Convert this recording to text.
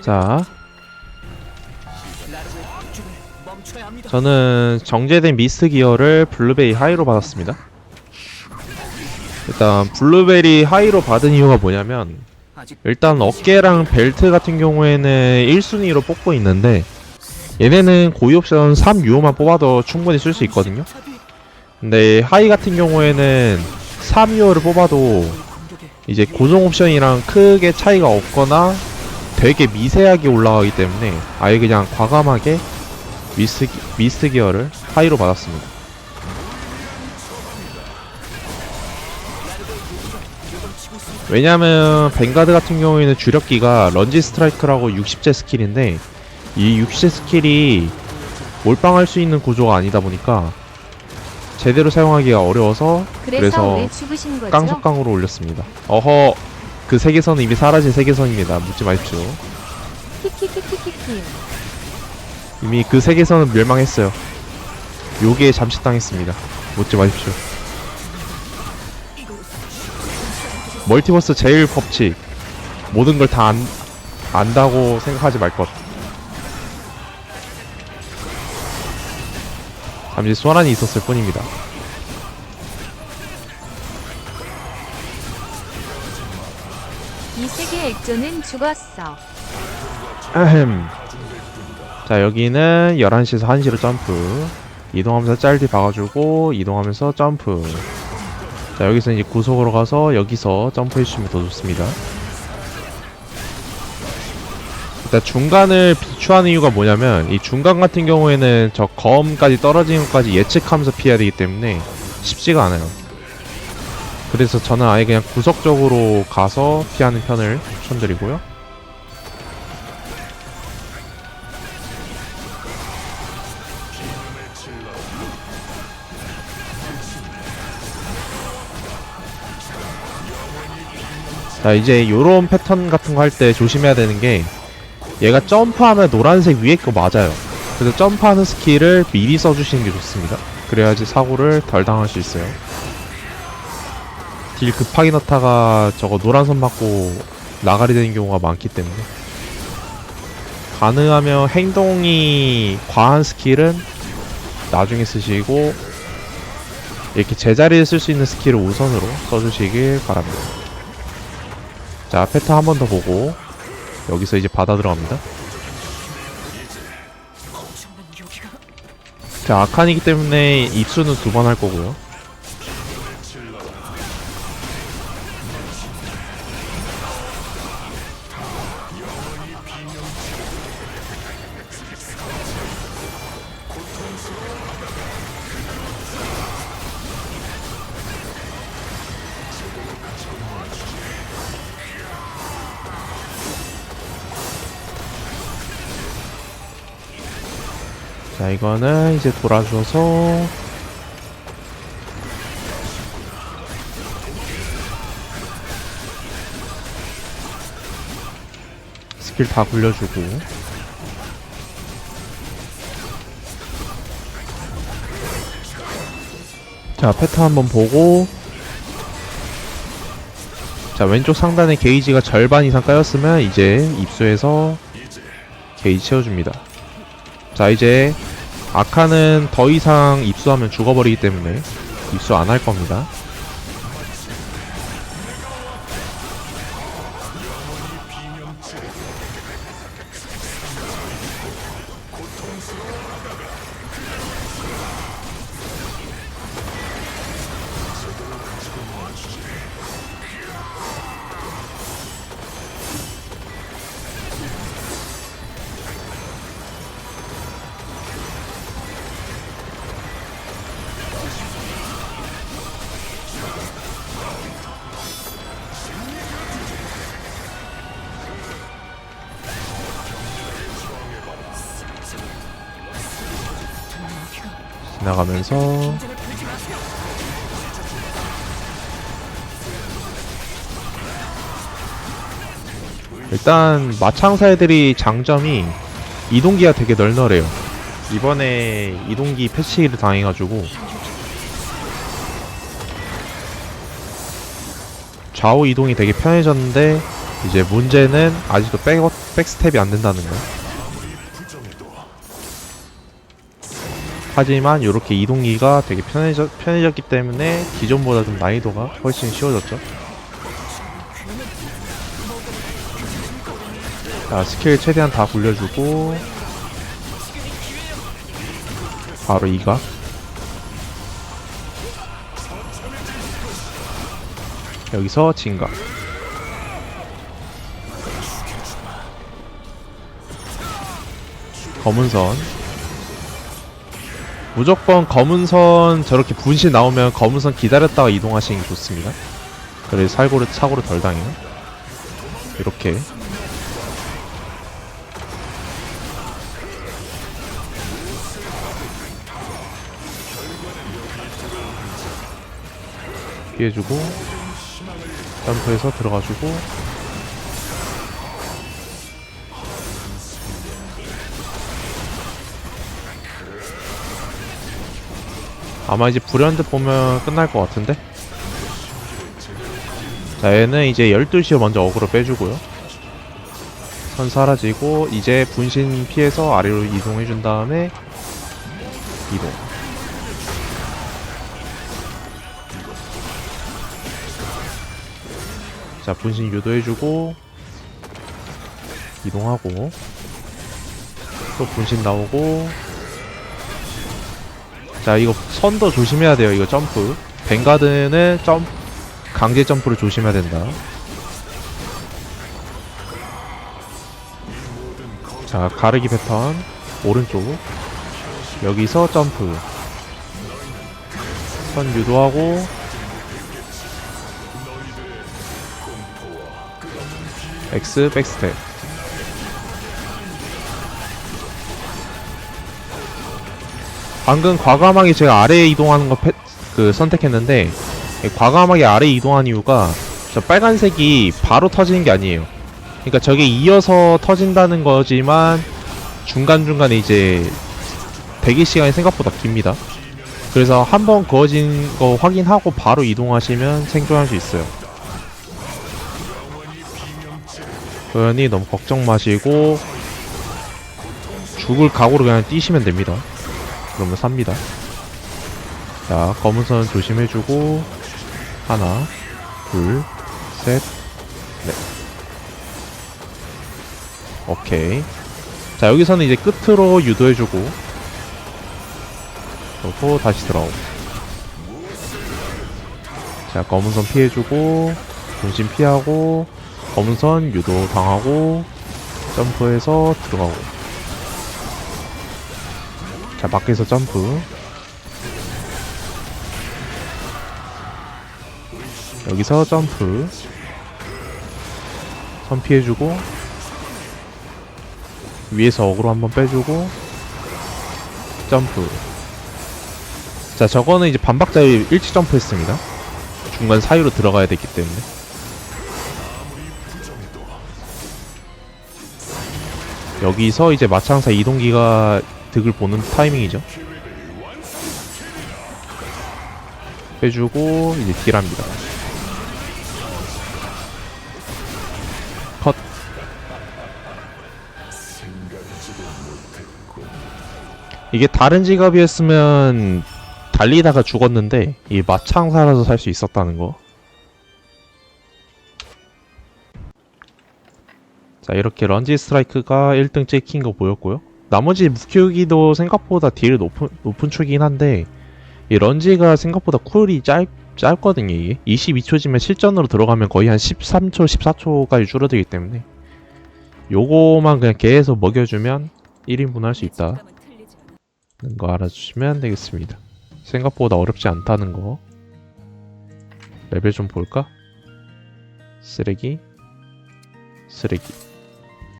자, 저는 정제된 미스트 기어를 블루베리 하이로 받았습니다. 일단 블루베리 하이로 받은 이유가 뭐냐면 일단 어깨랑 벨트 같은 경우에는 1순위로 뽑고 있는데 얘네는 고위 옵션 3 유호만 뽑아도 충분히 쓸 수 있거든요. 근데 하이 같은 경우에는 3 유호를 뽑아도 이제 고정 옵션이랑 크게 차이가 없거나 되게 미세하게 올라가기 때문에 아예 그냥 과감하게 미스트, 기- 미스트 기어를 하이로 받았습니다. 왜냐면 뱅가드 같은 경우에는 주력기가 런지 스트라이크라고 60제 스킬인데 이 60제 스킬이 몰빵할 수 있는 구조가 아니다 보니까 제대로 사용하기가 어려워서 그래서, 그래서? 깡속깡으로 올렸습니다. 어허 그 세계선은 이미 사라진 세계선입니다. 묻지 마십시오. 키키키키키키. 이미 그 세계선은 멸망했어요. 요게 잠식당했습니다. 묻지 마십시오. 멀티버스 제일 법칙. 모든 걸 다 안, 안다고 생각하지 말 것. 잠시 소란이 있었을 뿐입니다. 이 세계 액조는 죽었어. 아흠. 자 여기는 11시에서 1시로 점프 이동하면서 짤디 박아주고 이동하면서 점프 자 여기서 이제 구속으로 가서 여기서 점프해주시면 더 좋습니다 일단 중간을 비추하는 이유가 뭐냐면 이 중간 같은 경우에는 저 검까지 떨어지는 것까지 예측하면서 피해야 되기 때문에 쉽지가 않아요 그래서 저는 아예 그냥 구석적으로 가서 피하는 편을 추천드리고요. 자 이제 요런 패턴 같은 거 할 때 조심해야 되는 게 얘가 점프하면 노란색 위에 거 맞아요. 그래서 점프하는 스킬을 미리 써주시는 게 좋습니다. 그래야지 사고를 덜 당할 수 있어요 딜 급하게 넣다가 저거 노란 선 맞고 나가리 되는 경우가 많기 때문에 가능하면 행동이 과한 스킬은 나중에 쓰시고 이렇게 제자리에 쓸 수 있는 스킬을 우선으로 써주시길 바랍니다 자, 패턴 한 번 더 보고 여기서 이제 바다 들어갑니다. 자, 아칸이기 때문에 입수는 두 번 할 거고요. 자, 이거는 이제 돌아줘서 스킬 다 굴려주고 자, 패턴 한번 보고 자, 왼쪽 상단에 게이지가 절반 이상 까였으면 이제 입수해서 게이지 채워줍니다. 자 이제 아카는 더 이상 입수하면 죽어버리기 때문에 입수 안 할 겁니다. 지나가면서 일단 마창사 애들이 장점이 이동기가 되게 널널해요. 이번에 이동기 패치를 당해가지고 좌우 이동이 되게 편해졌는데 이제 문제는 아직도 백, 백스텝이 안 된다는 거. 하지만 이렇게 이동기가 되게 편해져, 편해졌기 때문에 기존보다 좀 난이도가 훨씬 쉬워졌죠. 자, 스킬 최대한 다 굴려주고 바로 이가. 여기서 진각 검은 선 무조건 검은 선 저렇게 분신 나오면 검은 선 기다렸다가 이동하시는 게 좋습니다. 그래 살고를 사고를 덜 당해요. 이렇게. 피해주고 점프해서 들어가주고 아마 이제 불현듯 보면 끝날 것 같은데? 자 얘는 이제 12시에 먼저 어그로 빼주고요. 선 사라지고 이제 분신 피해서 아래로 이동해준 다음에 이동. 자 분신 유도해주고 이동하고 또 분신 나오고 자 이거 선도 조심해야 돼요 이거 점프. 뱅가드는 점 강제 점프를 조심해야 된다. 자 가르기 패턴 오른쪽. 여기서 점프. 선 유도하고. X 백스텝 방금 과감하게 제가 아래에 이동하는 거 패, 그 선택했는데 이 과감하게 아래에 이동한 이유가 저 빨간색이 바로 터지는 게 아니에요. 그러니까 저게 이어서 터진다는 거지만 중간중간에 이제 대기 시간이 생각보다 깁니다. 그래서 한번 그어진 거 확인하고 바로 이동하시면 생존할 수 있어요. 그러니 너무 걱정 마시고 죽을 각오로 그냥 뛰시면 됩니다. 그러면 삽니다. 자, 검은 선 조심해주고 하나, 둘, 셋, 넷. 오케이. 자, 여기서는 이제 끝으로 유도해주고 그리고 다시 들어오고 자, 검은 선 피해주고 분신 피하고 검은 선 유도 당하고 점프해서 들어가고 자 밖에서 점프. 여기서 점프. 선 피해주고 위에서 어그로 한번 빼주고 점프. 자 저거는 이제 반박자에 일치 점프했습니다. 중간 사이로 들어가야 되기 때문에. 여기서 이제 마창사 이동기가 득을 보는 타이밍이죠. 빼주고 이제 딜합니다. 컷. 이게 다른 직업이었으면 달리다가 죽었는데 이 마창사라서 살 수 있었다는 거. 자 이렇게 런지 스트라이크가 1등 찍힌 거 보였고요 나머지 무큐기도 생각보다 딜 높은, 높은 축이긴 한데 이 런지가 생각보다 쿨이 짧, 짧거든요 이게. 22초지만 실전으로 들어가면 거의 한 13초 14초까지 줄어들기 때문에. 요거만 그냥 계속 먹여주면 1인분 할 수 있다. 는거 알아주시면 되겠습니다. 생각보다 어렵지 않다는 거. 레벨 좀 볼까? 쓰레기? 쓰레기